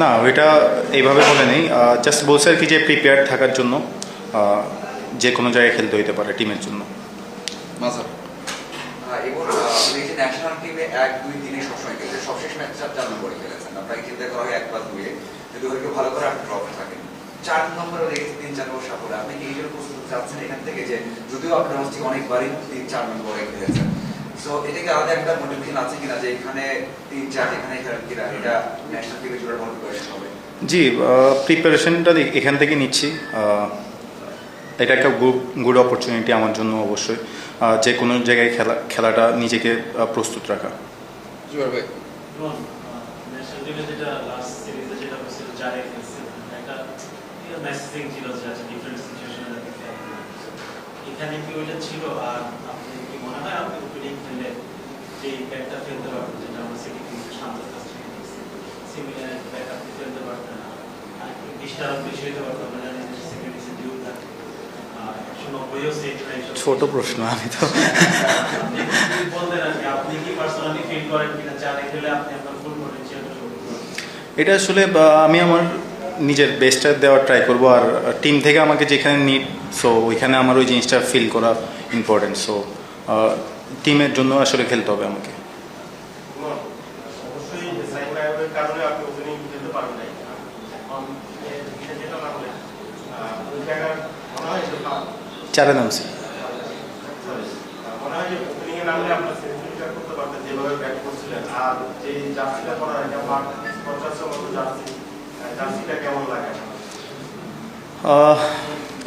না ওইটা এইভাবে বলে নেই। জাস্ট বলছে আর কি যে প্রিপেয়ার থাকার জন্য যে কোনো জায়গায় খেলতে হইতে পারে টিমের জন্য। এবং ন্যাশনাল টিমে এক দুই তিনে সবসময় খেলছে সবশেষ ম্যাচটা চার নম্বরে খেলেছেন। আপনাকে চিন্তা করা হয় এক বা দুয়ে যদি ওদেরকে ভালো করে আপনি ড্রপ থাকেন। চার নম্বরে দেখেছি তিন চার নম্বর সাফল্য। আপনি কি এই জন্য প্রস্তুত চাচ্ছেন এখান থেকে যে যদিও আপনার হচ্ছে অনেকবারই তিন চার নম্বরে খেলেছেন। সো এটা কি আলাদা একটা মোটিভেশন আছে কিনা যে এখানে তিন চার এখানে এটা ন্যাশনাল টিমে জোড়ার ভালো প্রিপারেশন হবে। জি প্রিপারেশনটা এখান থেকে নিচ্ছি। এটা একটা গুড অপরচুনিটি আমার জন্য অবশ্যই। যে কোনো জায়গায় খেলা খেলাটা নিজেকে প্রস্তুত রাখা। যেটা পটেনশিয়ালটা প্রশ্ন আমি তো এটা আসলে আমি আমার নিজের বেস্টটা দেওয়ার ট্রাই করব আর টিম থেকে আমাকে যেখানে নিড সো ওইখানে আমার ওই জিনিসটা ফিল করা ইম্পর্টেন্ট সো টিমের জন্য আসলে খেলতে হবে আমাকে। অবশ্যই কারণে আপনি ওপেনিং খেলতে পারবেন না। চারে নামছি।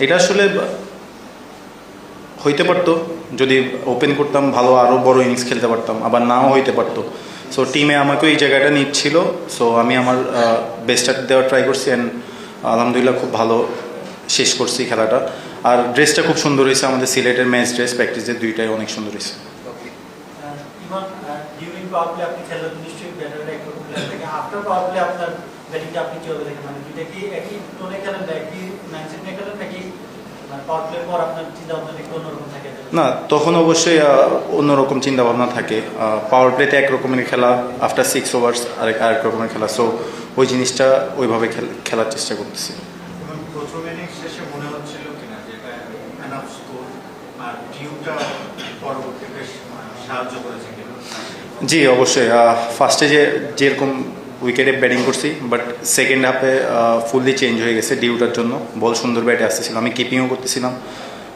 এটা মাঠ হইতে পারতো, যদি ওপেন করতাম, ভালো আরও বড় ইনিংস খেলতে পারতাম, আবার নাও হইতে পারতো। সো টিমে আমাকে এই জায়গাটা নিচ্ছিল। সো আমি আমার বেস্টটা দেওয়ার ট্রাই করছি অ্যান্ড আলহামদুলিল্লাহ খুব ভালো শেষ করছি খেলাটা। আর ড্রেসটা খুব সুন্দর হয়েছে, আমাদের সিলেটের ম্যাচ ড্রেস প্র্যাকটিসের দুইটাই অনেক সুন্দর হয়েছে। আপনি মানে না তখন অবশ্যই অন্যরকম চিন্তাভাবনা থাকে। পাওয়ার প্লেতে এক রকমের খেলা আফটার সিক্স ওভার্স আরেক আরেক রকমের খেলা। সো ওই জিনিসটা ওইভাবে খেলার চেষ্টা করতেছি। এবং প্রথম ইনিংস শেষে মনে হচ্ছিল কিনা যেটা এনাফ স্কোর আর ডিউটা পরবর্তী বেশ সাহায্য করেছে কিনা? জি অবশ্যই। ফার্স্টে যে যেরকম উইকেটে ব্যাটিং করছি বাট সেকেন্ড হাফে ফুললি চেঞ্জ হয়ে গেছে ডিউটার জন্য। বল সুন্দর ব্যাটে আসতেছিল আমি কিপিংও করতেছিলাম।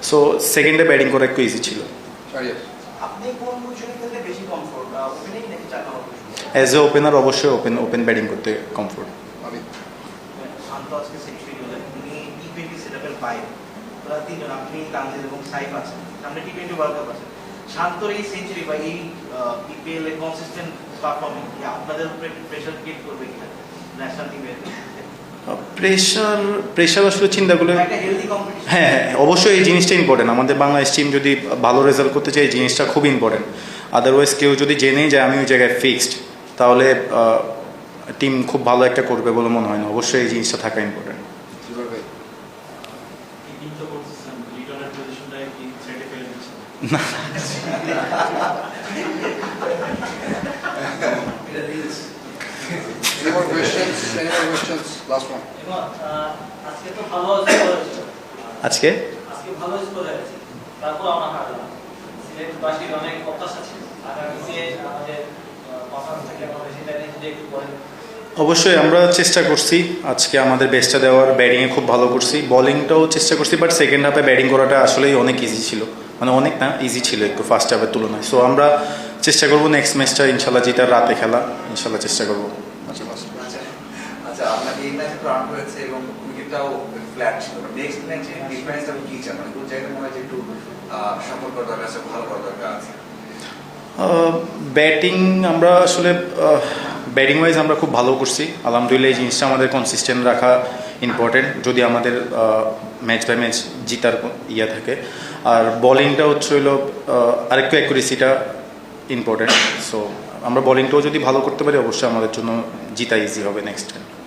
সো সেকেন্ডে ব্যাটিং করা একটু ইজি ছিল। অ্যাজ এ ওপেনার অবশ্যই ওপেন ওপেন ব্যাটিং করতে কমফোর্ট শান্তর এই সেঞ্চুরি বা এই বিপিএল এ কনসিস্টেন্ট পারফর্মিং আপনাদের উপরে প্রেশার ক্রিয়েট করবে কিনা ন্যাশনাল টিমের প্রেশার প্রেশার আসলে চিন্তা করলে একটা হেলদি কম্পিটিশন হ্যাঁ হ্যাঁ অবশ্যই এই জিনিসটা ইম্পর্টেন্ট আমাদের বাংলাদেশ টিম যদি ভালো রেজাল্ট করতে চায় এই জিনিসটা খুব ইম্পর্টেন্ট আদারওয়াইজ কেউ যদি জেনেই যায় আমি ওই জায়গায় ফিক্সড তাহলে টিম খুব ভালো একটা করবে বলে মনে হয় না। অবশ্যই এই জিনিসটা থাকা ইম্পর্টেন্ট জুয়ার Any more questions? Any more questions? Last one. আজকে? তো ভালো স্কোর হয়েছে আজকে আজকে ভালো স্কোর হয়েছে তারপর আমরা হারলাম। সিলেটবাসীর অনেক প্রত্যাশা ছিল। আগামী যে আমাদের পারফরমেন্স থেকে যদি একটু বলেন। অবশ্যই আমরা চেষ্টা করছি। আজকে আমাদের বেস্টটা দেওয়ার ব্যাটিংয়ে খুব ভালো করছি। বলিংটাও চেষ্টা করছি বাট সেকেন্ড হাফে ব্যাটিং করাটা আসলেই অনেক ইজি ছিল। মানে অনেক না ইজি ছিল একটু ফার্স্ট হাফের তুলনায়। সো আমরা চেষ্টা করব নেক্সট ম্যাচটা ইনশাল্লাহ জিতার রাতে খেলা ইনশাল্লাহ চেষ্টা করব। আচ্ছা. আচ্ছা আচ্ছা চান? মানে ব্যাটিং আমরা আসলে ব্যাটিং ওয়াইজ আমরা খুব ভালো করছি। আলহামদুলিল্লাহ এই জিনিসটা আমাদের কনসিস্টেন্ট রাখা ইম্পর্টেন্ট যদি আমাদের ম্যাচ বাই ম্যাচ জিতার ইয়ে থাকে। আর বলিংটা হচ্ছে হলো আরেকটু অ্যাকুরেসিটা ইম্পর্টেন্ট সো আমরা বলিংটাও যদি ভালো করতে পারি, অবশ্যই আমাদের জন্য জিতা ইজি হবে নেক্সট টাইম